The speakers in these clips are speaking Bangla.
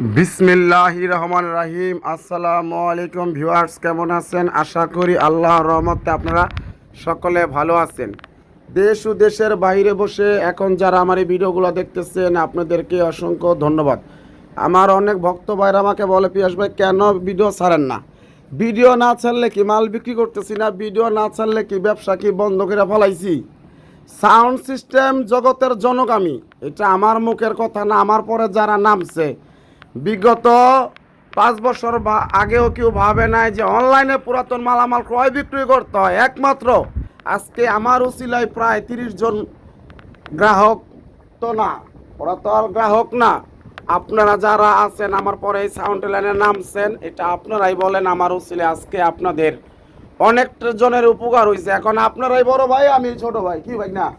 বিসমিল্লাহ রহমান রাহিম। আসসালামু আলাইকুম ভিউয়ার্স, কেমন আছেন? আশা করি আল্লাহ রহমতে আপনারা সকলে ভালো আছেন। দেশ ও দেশের বাইরে বসে এখন যারা আমার এই ভিডিওগুলো দেখতেছেন, আপনাদেরকে অসংখ্য ধন্যবাদ। আমার অনেক ভক্ত ভাইরা আমাকে বলে, পিয়াস ভাই, কেন ভিডিও ছাড়েন না? ভিডিও না ছাড়লে কি মাল বিক্রি করতেছি না? ভিডিও না ছাড়লে কি ব্যবসা কি বন্ধ করে ফেলাইছি? সাউন্ড সিস্টেম জগতের জনক আমি। এটা আমার মুখের কথা না, আমার পরে যারা নামছে বিগত পাঁচ বছর বা- আগেও কেউ ভাবে নাই যে অনলাইনে পুরাতন মালামাল ক্রয় বিক্রয় করতে হয়। একমাত্র আজকে আমার উচিলায় প্রায় তিরিশ জন গ্রাহক তো না, ওরা তো আর গ্রাহক না। আপনারা যারা আছেন, আমার পরে এই সাউন্ড লাইনে নামছেন, এটা আপনারাই বলেন আমার উচিলে আজকে আপনাদের। অনেকটা জনের উপকার হয়েছে এখন আপনারাই বড় ভাই, আমি ছোট ভাই, কি ভাই না?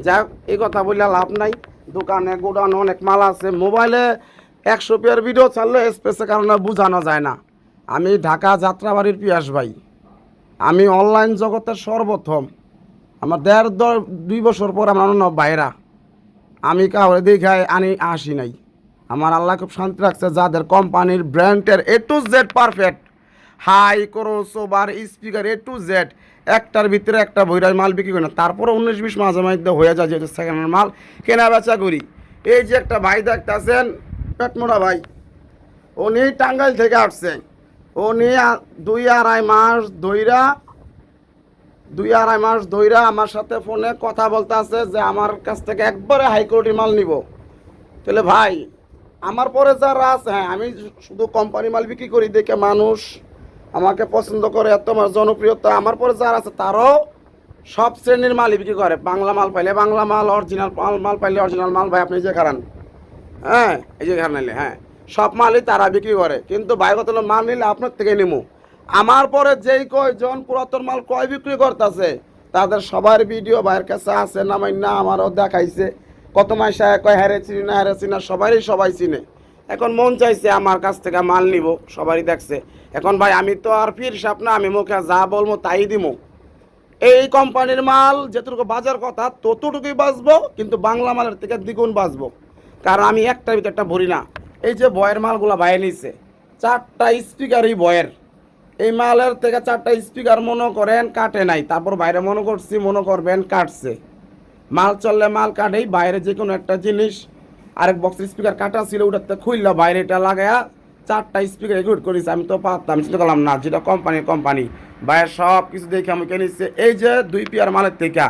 যাক, এই কথা বললে লাভ নাই। দোকানে গোডাউন অনেক মাল আছে। মোবাইলে একশো পেয়ার ভিডিও ছাড়লে স্পেসে কারণে বোঝানো যায় না। আমি ঢাকা যাত্রাবাড়ির পিয়াস ভাই। আমি অনলাইন জগতের সর্বপ্রথম। আমার দেড় দুই বছর পর আমার অন্য বাইরা আমি কাউরে দেখায় আনি, আসি নাই। আমার আল্লাহ খুব শান্তি রাখছে, যাদের কোম্পানির ব্র্যান্ডের A to Z perfect high crossover speaker A to Z একটার ভিতরে একটা বইরাই মাল বিক্রি করি না। তারপরে উনিশ, বিশ মাঝে মধ্যে হয়ে যায় যেহেতু সেকেন্ড হ্যান্ড মাল কেনা বেচা করি। এই যে একটা ভাই দেখতেছেন পেটমোড়া ভাই। উনি টাঙ্গাইল থেকে আসছে উনি দুই আড়াই মাস ধইরা, দুই আড়াই মাস ধইরা আমার সাথে ফোনে কথা বলতে আছে যে আমার কাছ থেকে একবারে হাই কোয়ালিটির মাল নিব। তাহলে ভাই, আমার পরে যারা আছে হ্যাঁ আমি শুধু কোম্পানি মাল বিক্রি করি, দেখে মানুষ আমাকে পছন্দ করে, এত আমার জনপ্রিয়তা। আমার পরে যারা আছে, তারাও সব শ্রেণির মাল বিক্রি করে। বাংলা মাল পাইলে বাংলা মাল, অরিজিনাল মাল মাল পাইলে অরিজিনাল মাল। ভাই, আপনি যে খারান। হ্যাঁ এই যে নিলে হ্যাঁ। সব মালই তারা বিক্রি করে, কিন্তু ভাই মাল নিলে আপনার থেকে নিমু। আমার পরে যেই কয়জন পুরাতন মাল কয় বিক্রি করতেছে, তাদের সবার ভিডিও ভাইয়ের কাছে আছে, না মাই না আমারও দেখাইছে। কত মাসে কয় হ্যারে চিনি না হ্যারে চিনি সবারই সবাই চিনে। এখন মন চাইছে আমার কাছ থেকে মাল নিব, সবারই দেখছে। এখন ভাই, আমি তো আর ফির না, আমি মুখে যা বলব তাই দিমু। এই কোম্পানির মাল, যেটুকু বাজার কথা, ততটুকুই বাঁচবো, কিন্তু বাংলা মালের থেকে দ্বিগুণ বাঁচবো। কারণ আমি একটা একটা ভরি না। এই যে বয়ের মালগুলো বাইরে নিছে, চারটা স্পিকারই বয়ের। এই মালের থেকে চারটা স্পিকার মনে করেন কাটে নাই, তারপর বাইরে মনে করছি, মনে করবেন কাটছে। মাল চললে মাল কাটেই বাইরে যে কোনো একটা জিনিস, আরেক বক্সের স্পিকার কাটা ছিল, ওটাতে খুললা বাইরে এটা লাগায়া চারটা স্পিকার এগুট করেছে। আমি তো পারতাম, চিন্তা করলাম না, যেটা কোম্পানি কোম্পানি বাইরে সব কিছু দেখে আমি কিনেছি এই যে দুই পিয়ার মালের থেকে,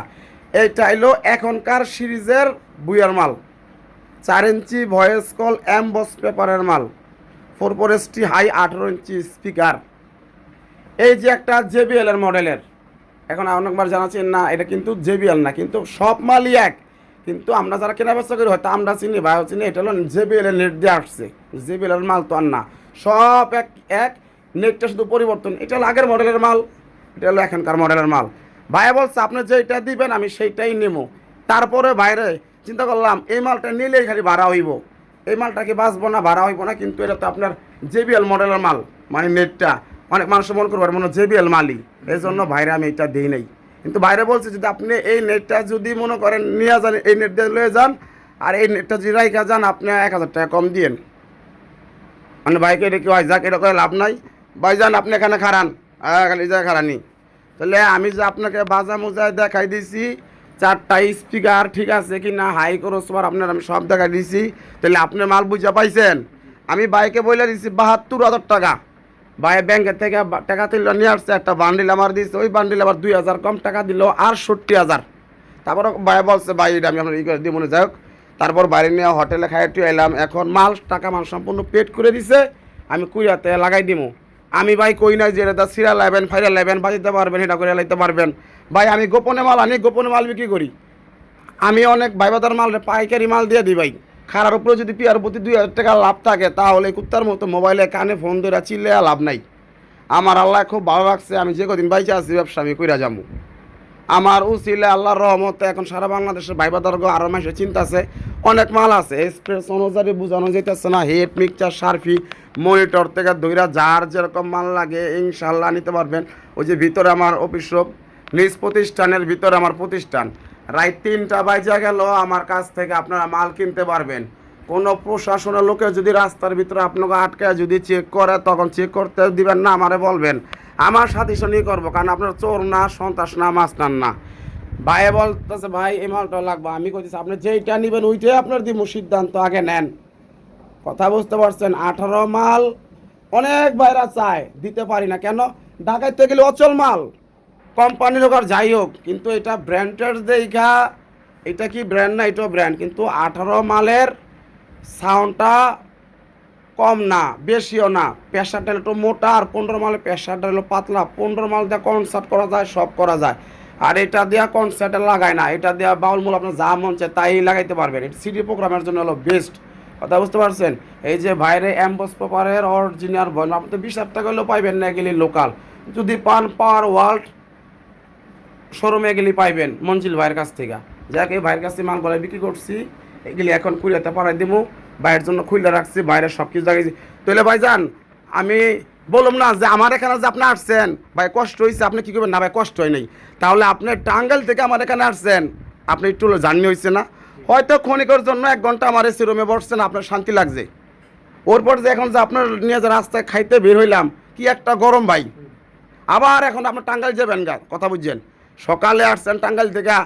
এইটা হলো এখনকার সিরিজের বুয়ার মাল। চার ইঞ্চি ভয়েস কল অ্যাম্বস পেপারের মাল, ফোর ফোর এসটি হাই আঠেরো ইঞ্চি স্পিকার। এই যে একটা জেবিএল এর মডেলের, এখন অনেকবার জানাচ্ছেন না, এটা কিন্তু জেবিএল না, কিন্তু সব মালই এক। কিন্তু আমরা যারা কেনা বেচা করি, হয়তো আমরা চিনি বা চিনি, এটা হলো জেবিএল এর নেট দিয়ে আসছে। জেবিএল এর মাল তো আর না। সব এক এক, নেটটা শুধু পরিবর্তন। এটা হলো আগের মডেলের মাল, এটা হলো এখনকার মডেলের মাল। ভাইয়া বলছে, আপনি যেটা দিবেন, আমি সেইটাই নেব। তারপরে বাইরে চিন্তা করলাম, এই মালটা নিলেই খালি ভাড়া হইব। এই মালটা কি বাঁচবো না ভাড়া হইব না? কিন্তু এটা তো আপনার জেবিএল মডেলের মাল মানে নেটটা। অনেক মানুষ মনে করবে, মনে জেবিএল মালই। এই জন্য বাইরে আমি এটা দিই নাই। কিন্তু বাইরে বলছে, যদি আপনি এই নেটটা যদি মনে করেন, নিয়ে যান, এই নেট দিয়ে লয়ে যান, আর এই নেটটা যদি রাইখা যান, আপনি এক হাজার টাকা কম দিয়েন। মানে বাইকে এটা কি হয়? যাক, এটা করে লাভ নাই। ভাইজান আপনি এখানে খারান খালি যা খারানি তাহলে আমি যে আপনাকে বাজা মোজায় দেখাই দিছি চারটা স্পিকার ঠিক আছে কি না হাই ক্রসবার আপনার আমি সব দেখাই দিছি। তাহলে আপনি মাল বুঝা পাইছেন? আমি বাইকে বলে দিছি বাহাত্তর হাজার টাকা। ভাই ব্যাংকের থেকে টাকা তুললো নিয়ে আসছে, একটা বান্ডিল আমার দিয়েছে ওই বান্ডিল আবার দুই হাজার কম টাকা দিল আর সত্তর হাজার। তারপর ভাই বলছে, ভাই, এটা আমি আপনার ই করে দিই মনে যাই হোক, তারপর বাইরে নিয়ে হোটেলে খাই একটু এলাম। এখন মাল, টাকা, মাল সম্পূর্ণ পেড করে দিছে। আমি কুইয়াতে লাগাই দিমু। আমি ভাই কই নাই যে এটা সিরা লাইবেন ফাইরা লাইবেন বাজিতে পারবেন, এটা করে লাইতে পারবেন। ভাই, আমি গোপনে মাল আনি গোপনে মাল বিক্রি করি। আমি অনেক ভাইবাদার মাল, পাইকারি মাল দিয়ে দিই ভাই। খারার উপরে যদি পিয়ার প্রতি দুই হাজার টাকা লাভ থাকে, তাহলে কুত্তার মতো মোবাইলে কানে ফোন ধরে চিল্লে লাভ নাই। আমার আল্লাহ খুব ভালো লাগছে আমি যে কদিন বাইচে আছি, ব্যবসা আমি কইরা যাব আমার উচিলে আল্লাহর রহমতে এখন সারা বাংলাদেশের ভাইবাদার্গ আরও মাসে চিন্তা আছে, অনেক মাল আছে। এক্সপ্রেস অনুযায়ী বোঝানো যেতেছে না হেড মিক্সচার সার্ফি মনিটর থেকে দইরা যার যেরকম মাল লাগে ইনশাল্লাহ নিতে পারবেন। ওই যে ভিতরে আমার অফিস নিজ প্রতিষ্ঠানের ভিতরে আমার প্রতিষ্ঠান। রাত তিনটা বাজে গেল, আমার কাছ থেকে আপনারা মাল কিনতে পারবেন। কোনো প্রশাসনের লোকে যদি রাস্তার ভিতরে আপনাকে আটকায় যদি চেক করে, তখন চেক করতে দিবেন না, আমারে বলবেন। আমার সাথে সঙ্গেই করব, কারণ আপনার চোর না, সন্ত্রাস না, মাস্তান না। ভাই বলতেছে, ভাই, এই মালটা লাগবে। আমি কইতেছি, আপনি যেইটা নেবেন, ওইটাই আপনার দিব, সিদ্ধান্ত আগে নেন। কথা বুঝতে পারছেন? আঠারো মাল অনেক বাইরা চায়, দিতে পারি না। কেন? ঢাকাইতে গেলে অচল মাল। কোম্পানির হোক আর যাই হোক, কিন্তু এটা ব্র্যান্ডের দেখা এটা কি ব্র্যান্ড না, এটাও ব্র্যান্ড কিন্তু আঠারো মালের সাউন্ডটা কম না, বেশিও না। প্রেশারটা একটু মোটা আর পনেরো মালের প্রেশারটা হলো পাতলা, পনেরো মাল দিয়ে কনসার্ট করা যায়, সব করা যায়। আর এটা দেওয়া কনসার্টে লাগায় না, এটা দেওয়া বাউল মূল আপনার যা মন চায় তাই লাগাইতে পারবেন। এটা সিডি প্রোগ্রামের জন্য হলো বেস্ট কথা বুঝতে পারছেন? এই যে বাইরে অ্যাম্বস পেপারের অরিজিনাল বল, আপনি তো বিশ হাজার টাকা হলেও পাইবেন না গেলে লোকাল যদি পান পাওয়ার ওয়ার্ল্ড শোরুমে গেলে পাইবেন মঞ্জিল ভাইয়ের কাছ থেকে। যাক ভাইয়ের কাছে মাল মালগুলো বিক্রি করছি, এগুলি এখন কুড়িয়াতে পাঠাই দিব ভাইয়ের জন্য খুলে রাখছি, বাইরে সব কিছু জায়গায় তাহলে ভাই যান, আমি বললাম না যে আমার এখানে যে আপনি আসছেন, ভাই কষ্ট হয়েছে আপনি কী করবেন? না ভাই, কষ্ট হয় নাই। তাহলে আপনি টাঙ্গাইল থেকে আমার এখানে আসছেন, আপনি একটু জার্নি হয়েছে না? হয়তো ক্ষণিকের জন্য এক ঘণ্টা আমার এসি রুমে বসছেন, আপনার শান্তি লাগছে। ওর পর যে এখন যে আপনার নিয়ে যে রাস্তায় খাইতে বের হইলাম, কি একটা গরম ভাই। আবার এখন আপনার টাঙ্গাইল যাবেন গা, কথা বুঝছেন? সকালে আসছেন টাঙ্গাইল থেকে,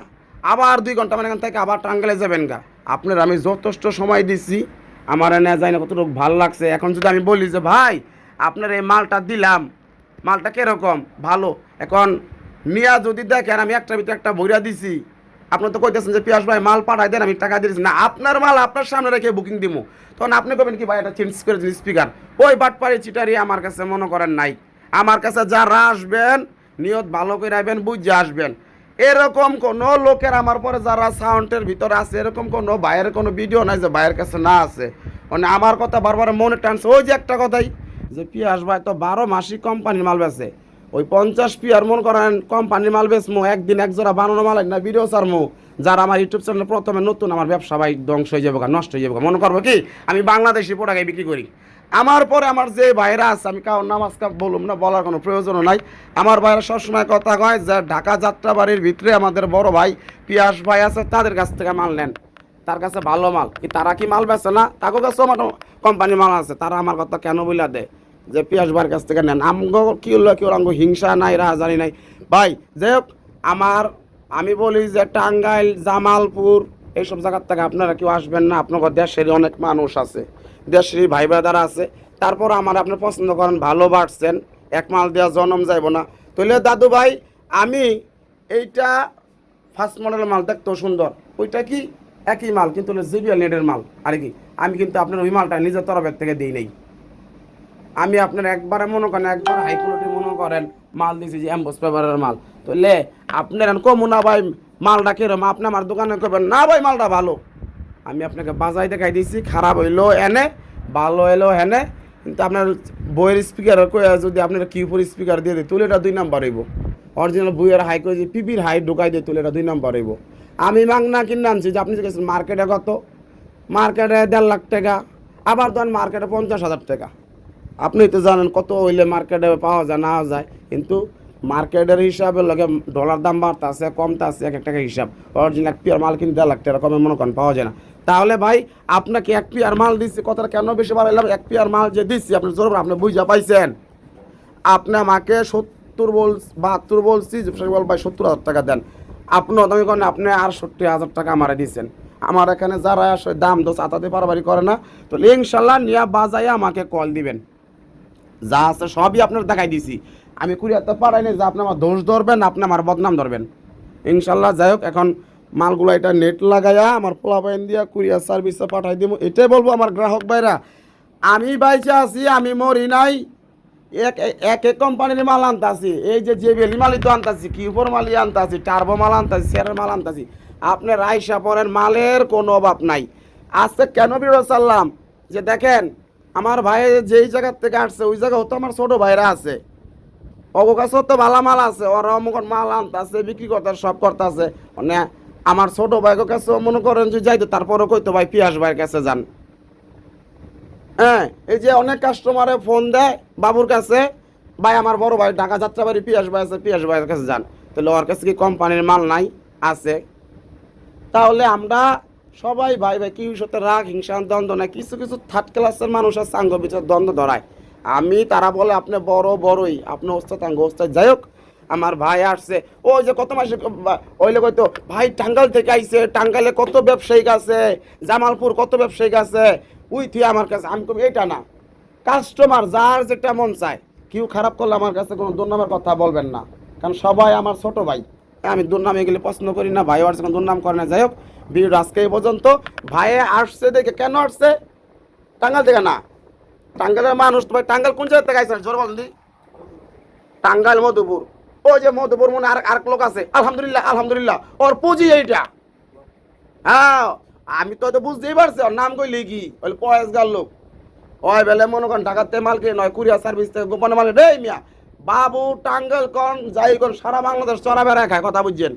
আবার দুই ঘণ্টা মানে থেকে আবার টাঙ্গাইলে যাবেন গা। আপনার আমি যথেষ্ট সময় দিছি, আমার এনে যায় না, কতটুকু ভালো লাগছে। এখন যদি আমি বলি যে, ভাই, আপনার এই মালটা দিলাম, মালটা কীরকম? ভালো। এখন মিয়া যদি দেখেন, আমি একটা ভিতরে একটা বইরা দিছি। আপনি তো কইতেছেন যে, পিয়াস ভাই, মাল পাঠাই দেন, আমি টাকা দিয়েছি না, আপনার মাল আপনার সামনে রেখে বুকিং দিব তখন আপনি কবেন কি, ভাই, এটা চেঞ্জ করে দিন স্পিকার ওই বাটপাড়ি চিটারি আমার কাছে মনে করেন নাই। আমার কাছে যারা আসবেন নিয়ত ভালো করে আসবেন বুঝে আসবেন। এরকম কোনো লোকের আমার পরে যারা সাউন্ডের ভিতরে আছে, এরকম কোনো বাইরের কোনো ভিডিও নাই যে বাইরের কাছে না আছে। মানে আমার কথা বারবার মনে টানছে। ওই যে একটা কথাই, যে পিয়াস ভাই তো বারো মাসিক কোম্পানির মাল বেছে ওই পঞ্চাশ পিয়ার মন করেন কোম্পানির মাল বেচমো, একদিন এক জোড়া বানানো মাল না ভিডিও সারমো যারা আমার ইউটিউব চ্যানেলে প্রথমে নতুন, আমার ব্যবসা ভাই ধ্বংস হয়ে যাবে নষ্ট হয়ে যাব। মনে করব কি, আমি বাংলাদেশি প্রোডাক্ট বিক্রি করি। আমার পরে আমার যে ভাইরা আছে, আমি কারণ নামাজ কা বলুম না, বলার কোনো প্রয়োজনও নাই। আমার ভাইরা সবসময় কথা কয় যে, ঢাকা যাত্রাবাড়ির ভিতরে আমাদের বড় ভাই, পিয়াস ভাই আছে, তাদের কাছ থেকে মাল নেন। তার কাছে ভালো মাল। কি তারা কি মাল বেছে না? তাকে কাছে আমার কোম্পানির মাল আছে। তারা আমার কথা কেন বইলা দেয়? যে পিয়াস ভাইয়ের কাছ থেকে নেন। আমগো কি হলো, কি ওর হিংসা নাই, রাজানি নাই? ভাই হোক, আমার, আমি বলি যে, টাঙ্গাইল, জামালপুর, এইসব জায়গার থেকে আপনারা কেউ আসবেন না। আপনার দেশের অনেক মানুষ আছে। দেশের ভাই ব্রাদার আছে। তারপর আমার আপনি পছন্দ করেন, ভালো বাড়ছেন, এক মাল দেওয়া জনম যাইব না। তাহলে দাদু ভাই, আমি এইটা ফার্স্ট মডেলের মাল দেখতেও সুন্দর। ওইটা কি? একই মাল, কিন্তু জিবিএল নেটের মাল। আর কি? আমি কিন্তু আপনার ওই মালটা নিজের তরফের থেকে দিই নেই। আমি আপনার একবারে মনে করেন, একবার হাই কোয়ালিটি মনে করেন, মাল দিয়েছি যে অ্যাম্বস পেপারের মাল। তো লে আপনার কমু না ভাই, মালটা কিরম আপনি আমার দোকানে করবেন। না ভাই, মালটা ভালো। আমি আপনাকে বাজাই দেখাই দিয়েছি, খারাপ হইল এনে, ভালো এলো এনে, কিন্তু আপনার বইয়ের স্পিকার যদি আপনার কিউপুর স্পিকার দিয়ে দিই তুলে এটা দুই নাম্বার হইব। অরিজিনাল বইয়ের হাই করে পিপির হাই ঢুকাই দিয়ে তুলে এটা দুই নাম্বার হইব। আমি মাংনা কিনে আনছি, যে আপনি গেছেন মার্কেটে কত? মার্কেটে দেড় লাখ টাকা, আবার ধরেন মার্কেটে পঞ্চাশ হাজার টাকা। আপনি তো জানেন কত হইলে মার্কেটে পাওয়া যায়, না যায়, কিন্তু মার্কেটের হিসাবে লগে ডলার দাম বাড়তেছে কমতেছে এক এক টাকা হিসাব। অরিজিনাল এক পিয়ার মাল কিন্তু দেড় লাখ টাকা কমে মনে করেন পাওয়া যায় না। তাহলে ভাই, আপনাকে এক পিয়ার মাল দিচ্ছি কথাটা কেন বেশি বাড়াইলাম? এক পিয়ার মাল যে দিচ্ছি আপনি জোর আপনি বুঝা পাইছেন? আপনি আমাকে সত্তর বল, বাহাত্তর বলছি বল ভাই, সত্তর হাজার টাকা দেন। আপনি দামি করেন, আপনি সত্তর হাজার টাকা আমারে দিচ্ছেন আমার এখানে যারা আসে, দাম দোষ, আতাতে পারাবারি করে না। তো ইনশাল্লাহ নিয়া বাজাইয়া আমাকে কল দিবেন। যা আছে সবই আপনার দেখাই দিছি। আমি কুড়িয়াতে পারাই নাই যে আপনি আমার দোষ ধরবেন, আপনি আমার বদনাম ধরবেন। ইনশাল্লাহ, যাই হোক, এখন মালগুলো এটা নেট লাগাইয়া আমার পোলা বাইন দিয়া কুরিয়ার সার্ভিসে পাঠাই দিব এটাই বলব আমার গ্রাহক ভাইরা। আমি বাইচে আছি, আমি মরি নাই। এক এক এক কোম্পানির মাল আনতাছি। এই যে বেলি মালই তো আনতাছি কিউপর মালই আনতাছি, টার্বো মাল আনতাছি, শেয়ারের মাল আনতাছি। আপনি রাইসা পরেন মালের কোনো অভাব নাই। আজকে কেন বিরোধ চাললাম? যে দেখেন, আমার ভাই যেই জায়গার থেকে আসছে, ওই জায়গা তো আমার ছোট ভাইরা আছে। অগো তো ভালো মাল আছে, ওরা অমুক মাল আনতাছে, বিক্রি করতে সব করতেছে। মানে আমার ছোট ভাইকে কাছে মনে করেন যে যাই যাইতো তারপরে কইতো, ভাই, পিয়াস ভাইয়ের কাছে যান। হ্যাঁ এই যে অনেক কাস্টমারে ফোন দেয় বাবুর কাছে, ভাই, আমার বড় ভাই ঢাকা যাত্রাবাড়ি, পিয়াস ভাই আছে, পিয়াস ভাইয়ের কাছে যান। তাহলে ওর কাছে কি কোম্পানির মাল নাই? আছে। তাহলে আমরা সবাই ভাই ভাই, কি সাথে রাগ, হিংসা, দ্বন্দ্ব নাই কিছু কিছু থার্ড ক্লাসের মানুষ আছে আঙ্গ বিচার দ্বন্দ্ব ধরায়। আমি, তারা বলে, আপনি বড়, বড়ই, আপনি ওস্তাদ আঙ্গ ওস্তাদ। যাই হোক, আমার ভাই আসছে। ও যে কত মাসে ওই লোক হয়তো, ভাই টাঙ্গাল থেকে আইছে টাঙ্গালে কত ব্যবসায়িক আছে? জামালপুর কত ব্যবসায়িক আছে? উই, তুই আমার কাছে, আমি কবি এটা না। কাস্টমার, যার যেটা মন চায়। কেউ খারাপ করলে আমার কাছে কোনো দুর্নামের কথা বলবেন না। কারণ সবাই আমার ছোট ভাই। আমি দুর্নাম এগুলি পছন্দ করি না, ভাই আসছে কোনো দুর্নাম করে না। যাই হোক, ভিডিওটা আজকে এই পর্যন্ত। ভাইয়ে আসছে দেখে, কেন আসছে? টাঙ্গাল থেকে না। টাঙ্গালের মানুষ তো ভাই টাঙ্গাল কোন জায়গা থেকে জোর বলেন দি। টাঙ্গাইল মধুপুর। ওই যে মধুপুর মনে আর আরেক লোক আছে। আলহামদুলিল্লাহ আলহামদুলিল্লাহ। ওর পুঁজি এইটা। হ্যাঁ আমি তো হয়তো বুঝতেই পারছি, ওর নাম কইলি কি ওই পয়েস গাল লোক। ওই বেলে মনে করেন ঢাকাতে মাল কিনে নয়, কুরিয়ার সার্ভিস থেকে গোপনে মাল রে মিয়া, বাবু টাঙ্গাল কন, যাই কন, সারা বাংলাদেশ চড়া বেড়া খায় কথা বুঝছেন?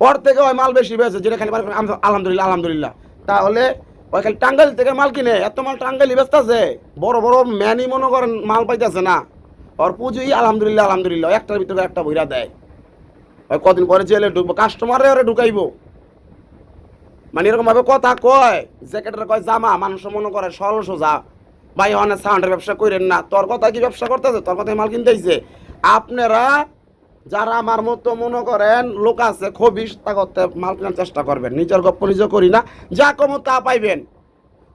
ওর থেকে ওই মাল বেশি পেয়েছে যেটা খালি আলহামদুলিল্লাহ আলহামদুলিল্লাহ। তাহলে ওই টাঙ্গাইল থেকে মাল কিনে, এত মাল টাঙ্গাইলি ব্যস্ত আছে। বড় বড় ম্যানি মনে করেন মাল পাইতেছে না। ওর পুজোই আলহামদুলিল্লাহ আলহামদুলিল্লাহ একটার ভিতরে একটা ভইরা দেয়। ওই কদিন পরে জেলে ঢুকবো কাস্টমারে ওরা ঢুকাইবো। মানে এরকম ভাবে কথা কয়, জ্যাকেটের কয়, জামা, মানুষ মনে করে সরল সোজা। ভাই, অনেক সাউন্ডের ব্যবসা করেন না। তোর কথা কি ব্যবসা করতেছে? তোর কথাই মাল কিনতেছে আপনারা যারা আমার মতো মনে করেন, লোক আছে খবিস তা করতে মাল কেনার চেষ্টা করবেন। নিজের গপ্প নিজে করি না, যা কমো তা পাইবেন।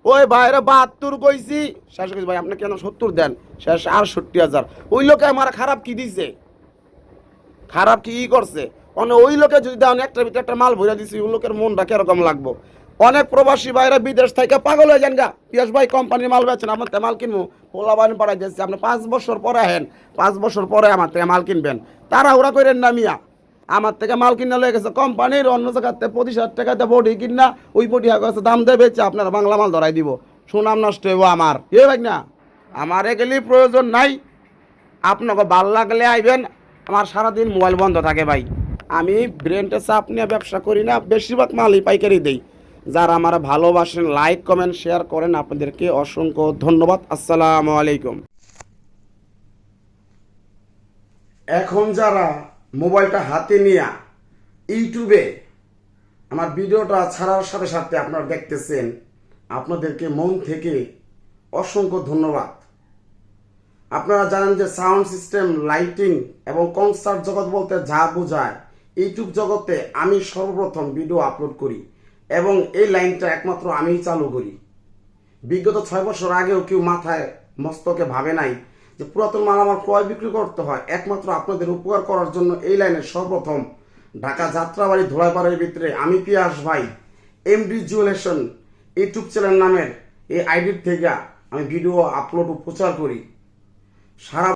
ওই ভাইরে বাহাত্তর কইছি, শেষ কইছি, ভাই, আপনি কেন সত্তর দেন? শেষ আটষট্টি হাজার। ওই লোকে আমার খারাপ কি দিছে? খারাপ কি করছে? মানে ওই লোকে যদি দেন একটা ভিতরে একটা মাল ভরে দিছি, ওই লোকের মনটা কীরকম লাগবো? অনেক প্রবাসী ভাইরা বিদেশ থেকে পাগল হয়ে যান গা। পিয়াস ভাই কোম্পানির মাল বেচেন আপনার থেকে মাল কিনবো। পোলা বানি পাড়াই দিয়েছি আপনি পাঁচ বছর পরে হেন পাঁচ বছর পরে আমার থেকে মাল কিনবেন। তারা ওরা করেন না মিয়া। আমার থেকে মাল কিনা লয়ে গেছে কোম্পানির অন্য জায়গাতে পঁচিশ হাজার টাকাতে বডি কিনা ওই বডি কাছে দাম দেবে আপনারা বাংলা মাল ধরাই দিব। সুনাম নষ্ট হইব আমার। এ ভাই না, আমার এগুলি প্রয়োজন নাই। আপনাকে ভালো লাগলে আইবেন। আমার সারাদিন মোবাইল বন্ধ থাকে ভাই। আমি ব্রেনটে চাপ নিয়ে ব্যবসা করি না, বেশিরভাগ মালই পাইকারি দেই। যারা আমার ভালোবাসেন লাইক কমেন্ট শেয়ার করেন, আপনাদেরকে অসংখ্য ধন্যবাদ। আসসালামু আলাইকুম। এখন যারা মোবাইলটা হাতে নিয়ে ইউটিউবে আমার ভিডিওটা ছাড়ার সাথে সাথে আপনারা দেখতেছেন, আপনাদেরকে মন থেকে অসংখ্য ধন্যবাদ। আপনারা জানেন যে সাউন্ড সিস্টেম লাইটিং এবং কনসার্ট জগৎ বলতে যা বোঝায়, ইউটিউব জগতে আমি সর্বপ্রথম ভিডিও আপলোড করি। এবং এই লাইনটা একমাত্র আমিই চালু করি। বিগত ছয় বছর আগেও কেউ মাথায় মস্তকে ভাবে নাই যে পুরাতন মাল আমার ক্রয় বিক্রি করতে হয়। একমাত্র আপনাদের উপকার করার জন্য এই লাইনে সর্বপ্রথম ঢাকা যাত্রাবাড়ি ধোলাইপাড়ের ভিতরে আমি পিয়াস ভাই এমডি জুয়েলেশন ইউটিউব চ্যানেল নামের এই আইডির থেকে আমি ভিডিও আপলোড ও প্রচার করি। সারা